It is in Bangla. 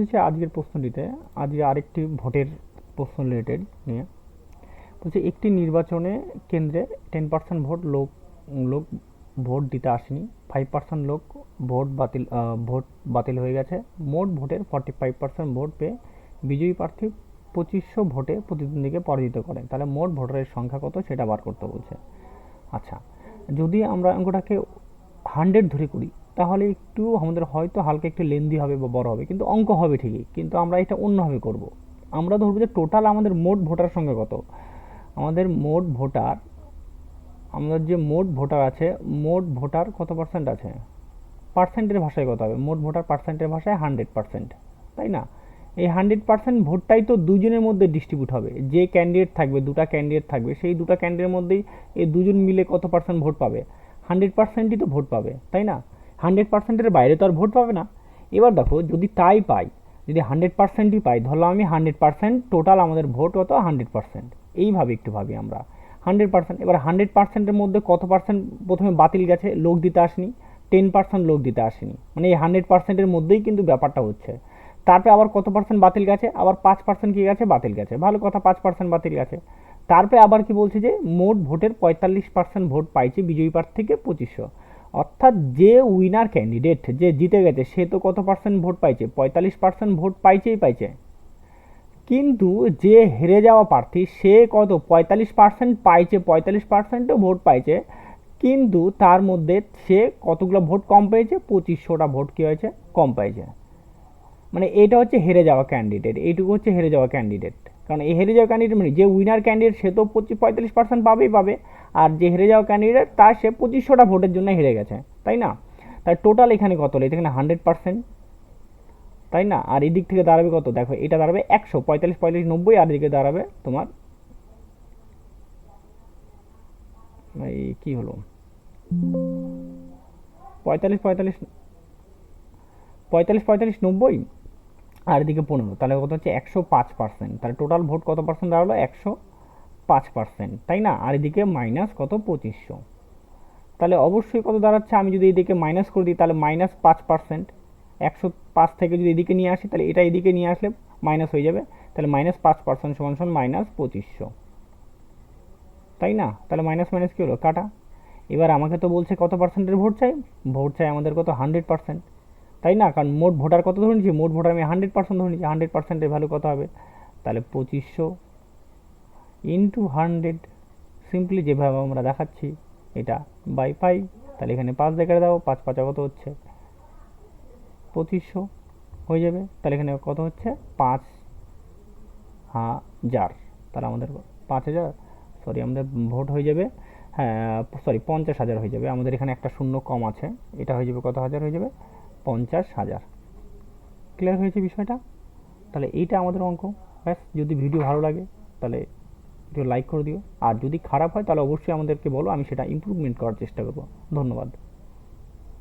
হচ্ছে আজকের প্রশ্নটিতে, আজকে আরেকটি ভোটের প্রশ্ন রিলেটেড নিয়ে। বলছে, একটি নির্বাচনে কেন্দ্রে টেন পার্সেন্ট ভোট লোক লোক ভোট দিতে আসেনি। ফাইভ পার্সেন্ট লোক ভোট বাতিল ভোট বাতিল হয়ে গেছে। মোট ভোটের ফর্টি ফাইভ পার্সেন্ট ভোট পেয়ে বিজয়ী প্রার্থী পঁচিশশো ভোটে প্রতিদ্বন্দ্বীকে পরাজিত করেন তাহলে মোট ভোটারের সংখ্যা কত? সেটা বার করতে বলছে। আচ্ছা যদি আমরা অঙ্কটাকে হান্ড্রেড ধরে করি তাহলে একটু আমাদের হয়তো হালকা একটু লেন্দি হবে বা বড় হবে, কিন্তু অঙ্ক হবে ঠিকই, কিন্তু আমরা এটা অন্যভাবে করব। আমরা ধরবো যে টোটাল আমাদের মোট ভোটার সংখ্যা কত? আমাদের মোট ভোটার, আমাদের যে মোট ভোটার আছে, মোট ভোটার কত পার্সেন্ট আছে? পার্সেন্টের ভাষায় কত হবে, মোট ভোটার পার্সেন্টের ভাষায় হান্ড্রেড পার্সেন্ট তাই না? এই হান্ড্রেড পার্সেন্ট ভোটটাই তো দুজনের মধ্যে ডিস্ট্রিবিউট হবে, যে ক্যান্ডিডেট থাকবে, দুটা ক্যান্ডিডেট থাকবে, সেই দুটা ক্যান্ডিডেটের মধ্যেই এই দুজন মিলে কত পার্সেন্ট ভোট পাবে? হান্ড্রেড পার্সেন্টই তো ভোট পাবে, তাই না? হান্ড্রেড পার্সেন্টের বাইরে তো আর ভোট পাবে না। এবার দেখো, যদি তাই পাই, যদি হান্ড্রেড পার্সেন্টই পাই, ধরলাম আমি হান্ড্রেড পার্সেন্ট, টোটাল আমাদের ভোট কত? Hundred percent. এইভাবে একটু ভাবি আমরা। হান্ড্রেড পার্সেন্ট, এবার হান্ড্রেড পার্সেন্টের মধ্যে কত পার্সেন্ট প্রথমে বাতিল গেছে? লোক দিতে আসেনি। টেন পার্সেন্ট লোক দিতে আসেনি। মানে এই হান্ড্রেড পার্সেন্টের মধ্যেই কিন্তু ব্যাপারটা হচ্ছে। তারপরে আবার কত পার্সেন্ট বাতিল গেছে? আবার পাঁচ পার্সেন্ট কী গেছে? বাতিল গেছে। ভালো কথা, পাঁচ পার্সেন্ট বাতিল গেছে। তারপরে আবার কি বলছে যে, মোট ভোটের পঁয়তাল্লিশ পার্সেন্ট ভোট পাইছে বিজয়ী প্রার্থী থেকে পঁচিশশো। অর্থাৎ যে উইনার ক্যান্ডিডেট যে জিতে গেছে, সে তো কত পার্সেন্ট ভোট পাইছে? পঁয়তাল্লিশ পার্সেন্ট ভোট পাইছেই পাইছে। কিন্তু যে হেরে যাওয়া প্রার্থী, সে কত? পঁয়তাল্লিশ পার্সেন্ট পাইছে, পঁয়তাল্লিশ পার্সেন্টও ভোট পাইছে। কিন্তু তার মধ্যে সে কতগুলো ভোট কম পেয়েছে? পঁচিশশোটা ভোট কী হয়েছে? কম পাইছে। মানে এটা হচ্ছে হেরে যাওয়া ক্যান্ডিডেট এইটুকু হচ্ছে হেরে যাওয়া ক্যান্ডিডেট কারণ এই হেরে যাওয়া ক্যান্ডিডেট মানে যে উইনার ক্যান্ডিডেট সে তো পঁচিশ, পঁয়তাল্লিশ পার্সেন্ট পাবেই পাবে। আর যে হেরে যাওয়া ক্যান্ডিডেট তার সে পঁচিশশোটা ভোটের জন্য হেরে গেছে, তাই না? তাই টোটাল এখানে কত হলো? এখানে হান্ড্রেড পার্সেন্ট তাই না? আর এদিক থেকে দাঁড়াবে কত? দেখো, এটা দাঁড়াবে একশো, পঁয়তাল্লিশ পঁয়তাল্লিশ, নব্বই, আর এদিকে দাঁড়াবে তোমার এই কী হলো? পঁয়তাল্লিশ পঁয়তাল্লিশ পঁয়তাল্লিশ পঁয়তাল্লিশ, নব্বই, আর এদিকে পনেরো, তাহলে কত হচ্ছে? একশো পাঁচ পার্সেন্ট তাহলে টোটাল ভোট কত পার্সেন্ট দাঁড়াল? একশো পাঁচ পার্সেন্ট তাই না? আর এদিকে মাইনাস কত? পঁচিশশো। তাহলে অবশ্যই কত দাঁড়াচ্ছে? আমি যদি এদিকে মাইনাস করে দিই, তাহলে মাইনাস পাঁচ পার্সেন্ট একশো পাঁচ থেকে যদি এদিকে নিয়ে আসি, তাহলে এটা এদিকে নিয়ে আসলে মাইনাস হয়ে যাবে। তাহলে মাইনাস পাঁচ পার্সেন্ট সমান সমান মাইনাস পঁচিশশো। তাই না? তাহলে মাইনাস মাইনাস কী হলো? কাটা। এবার আমাকে তো বলছে কত পার্সেন্টের ভোট চাই? ভোট চাই আমাদের কত? হান্ড্রেড পার্সেন্ট তাই না? কারণ মোট ভোটার কত ধরে নিচ্ছি মোট ভোটার আমি হান্ড্রেড পার্সেন্ট ধরে নিচ্ছি হান্ড্রেড পার্সেন্টের ভ্যালু কত হবে? তাহলে পঁচিশশো। ইন্টু হান্ড্রেড সিম্পলি যেভাবে আমরা দেখাচ্ছি, এটা বাই ফাইভ তাহলে এখানে পাঁচ দেখে দাও, পাঁচ পাঁচা কত হচ্ছে? পঁচিশশো হয়ে যাবে, তাহলে এখানে কত হচ্ছে? পাঁচ হাজার, তাহলে আমাদের পাঁচ হাজার সরি আমাদের ভোট হয়ে যাবে হ্যাঁ সরি পঞ্চাশ হাজার হয়ে যাবে, আমাদের এখানে একটা শূন্য কম আছে, এটা হয়ে যাবে কত হাজার? হয়ে যাবে পঞ্চাশ হাজার। ক্লিয়ার হয়েছে বিষয়টা? তাহলে এইটা আমাদের অঙ্ক, ব্যাস, যদি ভিডিও ভালো লাগে, তাহলে একটু লাইক করে দিও। আর যদি খারাপ হয়, তাহলে অবশ্যই আমাদেরকে বলো, আমি সেটা ইমপ্রুভমেন্ট করার চেষ্টা করব। ধন্যবাদ।